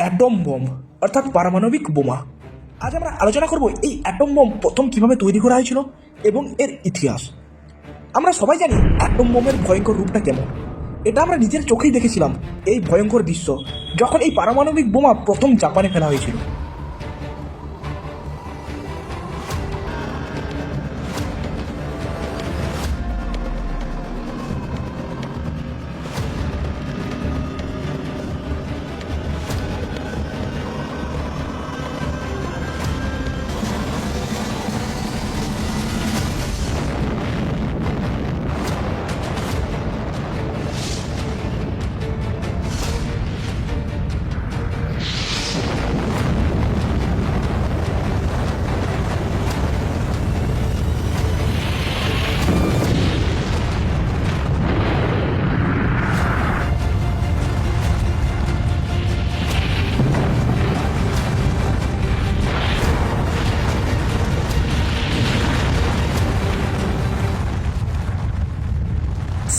Atom bomb অর্থাৎ পারমাণবিক বোমা। আজ আমরা আলোচনা করব এই অ্যাটম বোম প্রথম কীভাবে তৈরি করা হয়েছিল এবং এর ইতিহাস। আমরা সবাই জানি অ্যাটম বোমের ভয়ঙ্কর রূপটা কেমন। এটা আমরা নিজের চোখেই দেখেছিলাম, এই ভয়ঙ্কর দৃশ্য, যখন এই পারমাণবিক বোমা প্রথম জাপানে ফেলা হয়েছিল।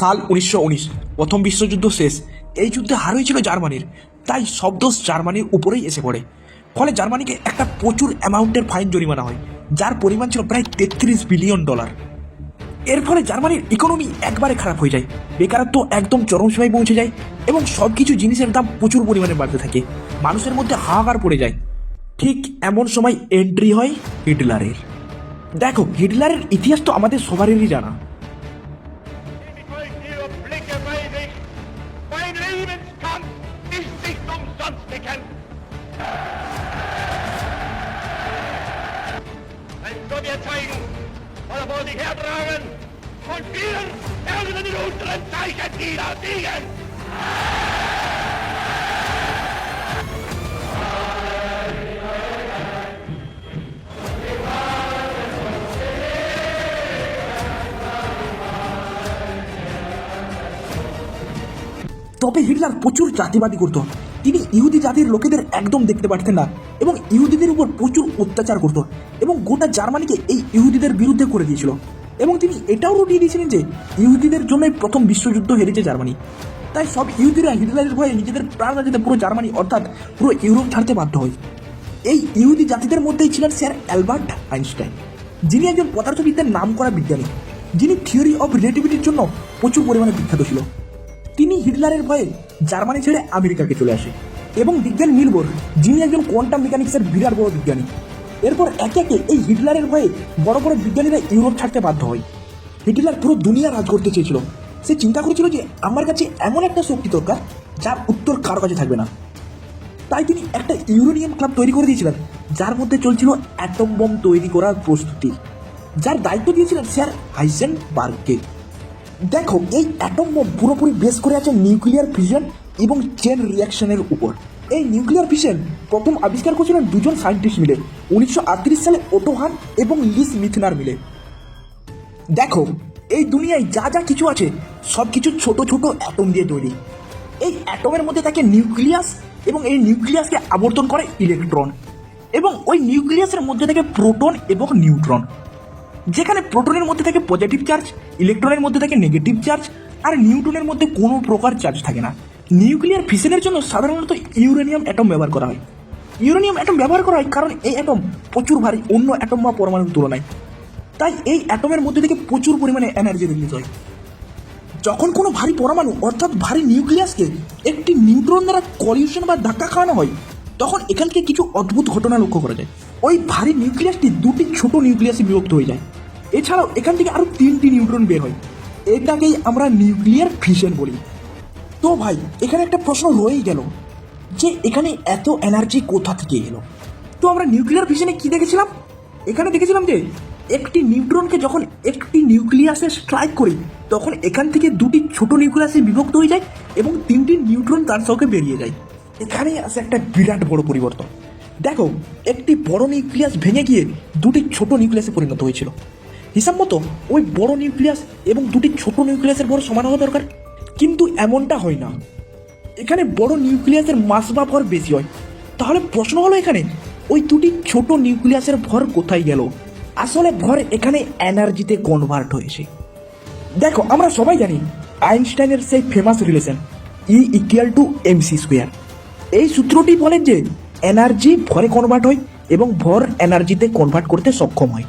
সাল উনিশশো উনিশ, প্রথম বিশ্বযুদ্ধ শেষ। এই যুদ্ধে হার হয়েছিল জার্মানির। তাই সব দোষ জার্মানির উপরেই এসে পড়ে। ফলে জার্মানিকে একটা প্রচুর অ্যামাউন্টের ফাইন জরিমানা হয়, যার পরিমাণ ছিল প্রায় তেত্রিশ বিলিয়ন ডলার। এর ফলে জার্মানির ইকোনমি একবারে খারাপ হয়ে যায়, বেকারত্ব একদম চরম সীমায় পৌঁছে যায় এবং সব কিছু জিনিসের দাম প্রচুর পরিমাণে বাড়তে থাকে। মানুষের মধ্যে হাহাকার পড়ে যায়। ঠিক এমন সময় এন্ট্রি হয় হিটলারের। দেখো, হিটলারের ইতিহাস তো আমাদের সবারই জানা। Vor sich hertragen und wir werden in den unteren Zeichen niederliegen. তবে হিটলার প্রচুর জাতিবাদী করত তিনি ইহুদি জাতির লোকেদের একদম দেখতে পারতেন না এবং ইহুদিদের উপর প্রচুর অত্যাচার করত এবং গোটা জার্মানিকে এই ইহুদিদের বিরুদ্ধে করে দিয়েছিল। এবং তিনি এটাও রটিয়ে দিয়েছিলেন যে ইহুদিদের জন্যই প্রথম বিশ্বযুদ্ধ হেরেছে জার্মানি। তাই সব ইহুদিরা হিটলারের ভয়ে নিজেদের প্রাণ বাঁচাতে পুরো জার্মানি অর্থাৎ পুরো ইউরোপ ছাড়তে বাধ্য হয়। এই ইহুদি জাতিদের মধ্যেই ছিলেন স্যার অ্যালবার্ট আইনস্টাইন, যিনি একজন পদার্থবিদ্যার নাম করা বিজ্ঞানী, যিনি থিওরি অফ রিলেটিভিটির জন্য প্রচুর পরিমাণে বিখ্যাত ছিল। তিনি হিটলারের ভয়ে জার্মানি ছেড়ে আমেরিকাকে চলে আসে। এবং বিজ্ঞান মিলবোর যিনি একজন কোয়ান্টাম মেকানিক্সের বিরাট বড় বিজ্ঞানী। এরপর একে একে এই হিটলারের ভয়ে বড় বড় বিজ্ঞানীরা ইউরোপ ছাড়তে বাধ্য হয়। হিটলার পুরো দুনিয়া রাজ করতে চেয়েছিল। সে চিন্তা করেছিল যে আমার কাছে এমন একটা শক্তি দরকার, যার উত্তর কারও কাছে থাকবে না। তাই তিনি একটা ইউরেনিয়াম ক্লাব তৈরি করে দিয়েছিলেন, যার মধ্যে চলছিল অ্যাটম বোম তৈরি করার প্রস্তুতি। যার দায়িত্ব দিয়েছিলেন স্যার হাইসেন বার্গকে দেখো, এই অ্যাটম বোম পুরোপুরি বেস করে আছে নিউক্লিয়ার ফিশন এবং চেন রিয়াকশনের উপর। এই নিউক্লিয়ার ফিশন প্রথম আবিষ্কার করেছিলেন দুজন সায়েন্টিস্ট মিলে, উনিশশো আটত্রিশ সালে ওটোহান এবং লিস মিথনার মিলে। দেখো, এই দুনিয়ায় যা যা কিছু আছে, সব কিছু ছোট ছোট অ্যাটম দিয়ে তৈরি। এই অ্যাটমের মধ্যে থাকে নিউক্লিয়াস এবং এই নিউক্লিয়াসকে আবর্তন করে ইলেকট্রন এবং ওই নিউক্লিয়াসের মধ্যে থাকে প্রোটন এবং নিউট্রন যেখানে প্রোটনের মধ্যে থাকে পজিটিভ চার্জ ইলেকট্রনের মধ্যে থাকে নেগেটিভ চার্জ আর নিউট্রনের মধ্যে কোনো প্রকার চার্জ থাকে না। নিউক্লিয়ার ফিশনের জন্য সাধারণত ইউরেনিয়াম অ্যাটম ব্যবহার করা হয়। ইউরেনিয়াম অ্যাটম ব্যবহার করা হয় কারণ এই অ্যাটম প্রচুর ভারী, অন্য অ্যাটম বা পরমাণুর তুলনায়। তাই এই অ্যাটমের মধ্যে থেকে প্রচুর পরিমাণে এনার্জি রিলিজ হয়। যখন কোনো ভারী পরমাণু, অর্থাৎ ভারী নিউক্লিয়াসকে একটি নিউট্রন দ্বারা কলিউশন বা ধাক্কা খাওয়ানো হয়, তখন এখান থেকে কিছু অদ্ভুত ঘটনা লক্ষ্য করা যায়। ওই ভারী নিউক্লিয়াসটি দুটি ছোট নিউক্লিয়াসে বিভক্ত হয়ে যায়। এছাড়াও এখান থেকে আরও তিনটি নিউট্রন বের হয়। এটাকেই আমরা নিউক্লিয়ার ফিশন বলি। তো ভাই, এখানে একটা প্রশ্ন রয়েই গেল যে এখানে এত এনার্জি কোথা থেকে এলো? তো আমরা নিউক্লিয়ার ফিশনে কি দেখেছিলাম? এখানে দেখেছিলাম যে একটি নিউট্রনকে যখন একটি নিউক্লিয়াসে স্ট্রাইক করি, তখন এখান থেকে দুটি ছোট নিউক্লিয়াসে বিভক্ত হয়ে যায় এবং তিনটি নিউট্রন তার সঙ্গে বেরিয়ে যায়। এখানেই আসে একটা বিরাট বড় পরিবর্তন। দেখো, একটি বড় নিউক্লিয়াস ভেঙে গিয়ে দুটি ছোট নিউক্লিয়াসে পরিণত হয়েছিল। হিসাব মতো ওই বড় নিউক্লিয়াস এবং দুটি ছোট নিউক্লিয়াসের বড় সমান হওয়া দরকার। কিন্তু এমনটা হয় না। এখানে বড় নিউক্লিয়াসের মাস বা ভর বেশি হয়। তাহলে প্রশ্ন হলো এখানে, ওই দুটি ছোট নিউক্লিয়াসের ভর কোথায় গেল? আসলে ভর এখানে এনার্জিতে কনভার্ট হয়েছে। দেখো, আমরা সবাই জানি আইনস্টাইনের সেই famous relation E equal to MC square এই সূত্রটি বলেন যে এনার্জি ভরে কনভার্ট হয় এবং ভর এনার্জিতে কনভার্ট করতে সক্ষম হয়।